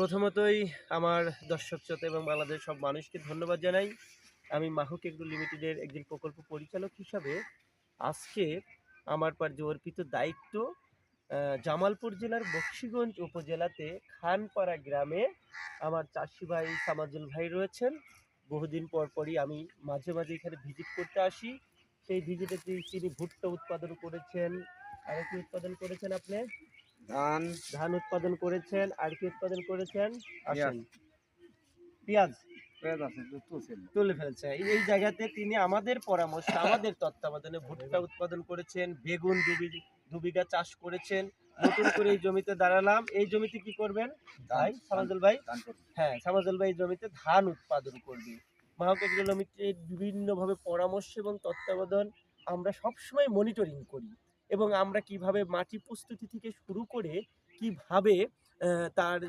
প্রথমতই আমার দর্শক শ্রোতা এবং বাংলাদেশ সব মানুষকে ধন্যবাদ জানাই। আমি মাহুক এগ্রো লিমিটেডের একজন প্রকল্প পরিচালক হিসাবে আজকে আমার পর যে অর্পিত দায়িত্ব জামালপুর জেলার বক্সিগঞ্জ উপজেলাতে খানপাড়া গ্রামে আমার চাষি ভাই সামাজুল ভাই রয়েছেন। বহুদিন পর পরই আমি মাঝে মাঝে এখানে ভিজিট করতে আসি। সেই ভিজিটে তিনি ভুট্টা উৎপাদন করেছেন। আর কি উৎপাদন করেছেন আপনি? ধান। ধান উৎপাদন করেছেন আর কি উৎপাদন করেছেন? আসেন। পেঁয়াজ। তুলে ফেলছে। এই জায়গাতে তিনি আমাদের পরামর্শ আমাদের তত্ত্বাবধানে ভুট্টা উৎপাদন করেছেন বেগুন চাষ করেছেন নতুন করে এই জমিতে দাঁড়ালাম। এই জমিতে কি করবেন? ভাই সামাজুল ভাই? ধান হ্যাঁ সামাজুল ভাই এই জমিতে ধান উৎপাদন করবে। মাহক বিভিন্নভাবে পরামর্শ এবং তত্ত্বাবধান আমরা সবসময় মনিটরিং করি। এবং আমরা কীভাবে মাটি প্রস্তুতি থেকে শুরু করে কীভাবে তার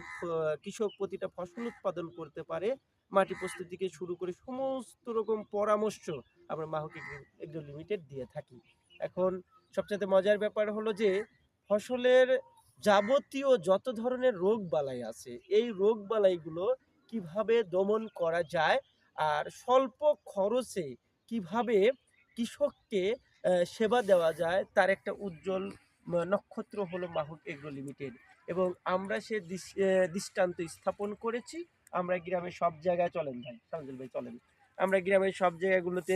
কৃষক প্রতিটা ফসল উৎপাদন করতে পারে, মাটি প্রস্তুতি থেকে শুরু করে সমস্ত রকম পরামর্শ আমরা মাহক এগ্রো লিমিটেড দিয়ে থাকি। এখন সবচেয়ে মজার ব্যাপার হলো যে, ফসলের যাবতীয় যত ধরনের রোগ বালাই আছে, এই রোগ বালাইগুলো কীভাবে দমন করা যায়, আর স্বল্প খরচে কীভাবে কৃষককে সেবা দেওয়া যায়, তার একটা উজ্জ্বল নক্ষত্র হলো মাহুক এগ্রো লিমিটেড। এবং আমরা সে দৃষ্টান্ত স্থাপন করেছি, আমরা গ্রামের সব জায়গায় চলেন ভাই সঞ্জল ভাই চলেন। আমরা গ্রামের সব জায়গাগুলোতে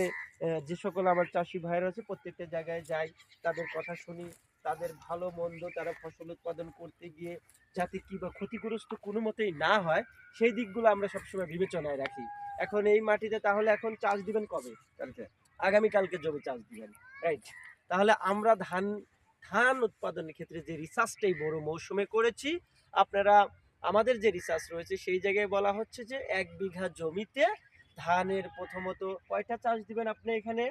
যে সকল আমার চাষি ভাইরা আছে প্রত্যেকটা জায়গায় যাই, তাদের কথা শুনি, তাদের ভালো মন্দ, তারা ফসল উৎপাদন করতে গিয়ে যাতে কি বা ক্ষতিগ্রস্ত কোনো মতেই না হয়, সেই দিকগুলো আমরা সবসময় বিবেচনায় রাখি। এখন এই মাটিতে তাহলে এখন চাষ দিবেন কবে? কালকে। আগামীকালকে জমি চাষ দিবেন। রাইট তাহলে আমরা ধান ধান উৎপাদনের ক্ষেত্রে যে রিসার্চটাই বড় মৌসুমে করেছি আপনারা আমাদের যে রিসার্চ রয়েছে সেই জায়গায় বলা হচ্ছে যে এক বিঘা জমিতে ধানের প্রথমত কয়টা চাষ দিবেন আপনি এখানে?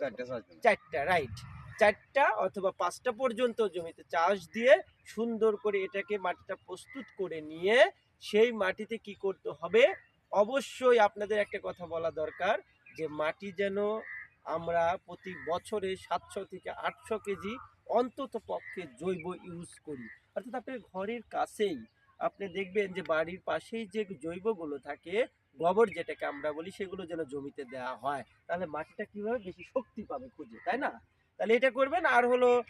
চারটে চারটা রাইট চারটা অথবা পাঁচটা পর্যন্ত জমিতে চাষ দিয়ে সুন্দর করে এটাকে মাটিটা প্রস্তুত করে নিয়ে সেই মাটিতে কি করতে হবে? অবশ্যই আপনাদের একটা কথা বলা দরকার যে মাটি যেন আমরা প্রতি বছরে সাতশো থেকে আটশো কেজি অন্তত পক্ষে জৈব ইউজ করি। অর্থাৎ আপনার ঘরের কাছেই আপনি দেখবেন যে বাড়ির পাশেই যে জৈবগুলো থাকে, গোবর যেটাকে আমরা বলি, সেগুলো যেন জমিতে দেওয়া হয়। তাহলে মাটিটা কীভাবে বেশি শক্তি পাবে খুঁজে, তাই না? তাহলে এটা করবেন। আর হলো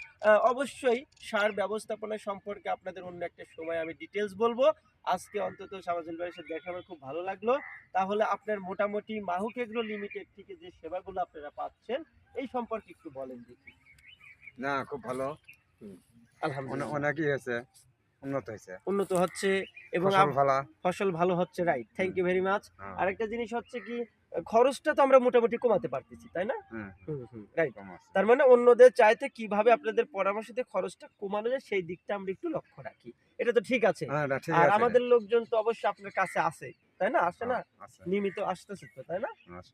অবশ্যই সার ব্যবস্থাপনা সম্পর্কে আপনাদের অন্য একটা সময় আমি ডিটেলস বলব। আজকে অন্তত সামাজুল ভাইয়ের সাথে দেখা আমার খুব ভালো লাগল। তাহলে আপনার মোটামুটি মাহুক এগ্রো লিমিটেড থেকে যে সেবাগুলো আপনারা পাচ্ছেন এই সম্পর্কে একটু বলেন দেখি। না খুব ভালো। আলহামদুলিল্লাহ। অনে- অনেকই হয়েছে উন্নত হয়েছে। উন্নত হচ্ছে এবং ফসল ভালো। ফসল ভালো হচ্ছে right thank you very much আরেকটা জিনিস হচ্ছে কি খরচটা তো আমরা মোটামুটি কমাতে পারতেছি তাই না? রাইট কম আছে। তার মানে অন্যদের চাইতে কীভাবে আপনাদের পরামর্শ দিয়ে খরচটা কমানো যায় সেই দিকটা আমরা একটু লক্ষ্য রাখি। এটা তো ঠিক আছে। হ্যাঁ, আর আমাদের লোকজন তো অবশ্যই আপনার কাছে আসে তাই না? আসে না? হ্যাঁ, নিয়মিত আসতেছে তো তাই না?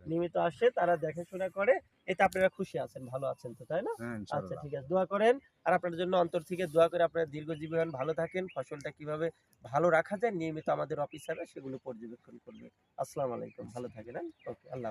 নিয়মিত আসে তারা দেখাশোনা করে এতে আপনারা খুশি আছেন ভালো আছেন তো তাই না? হ্যাঁ, আচ্ছা ঠিক আছে দোয়া করেন। আর আপনার জন্য অন্তর থেকে দোয়া করে আপনারা দীর্ঘজীবী হন ভালো থাকেন ফসলটা কীভাবে ভালো রাখা যায় নিয়মিত আমাদের অফিসাররা সেগুলো পর্যবেক্ষণ করবে। আসসালামু আলাইকুম ভালো থাকেন ওকে আল্লাহ।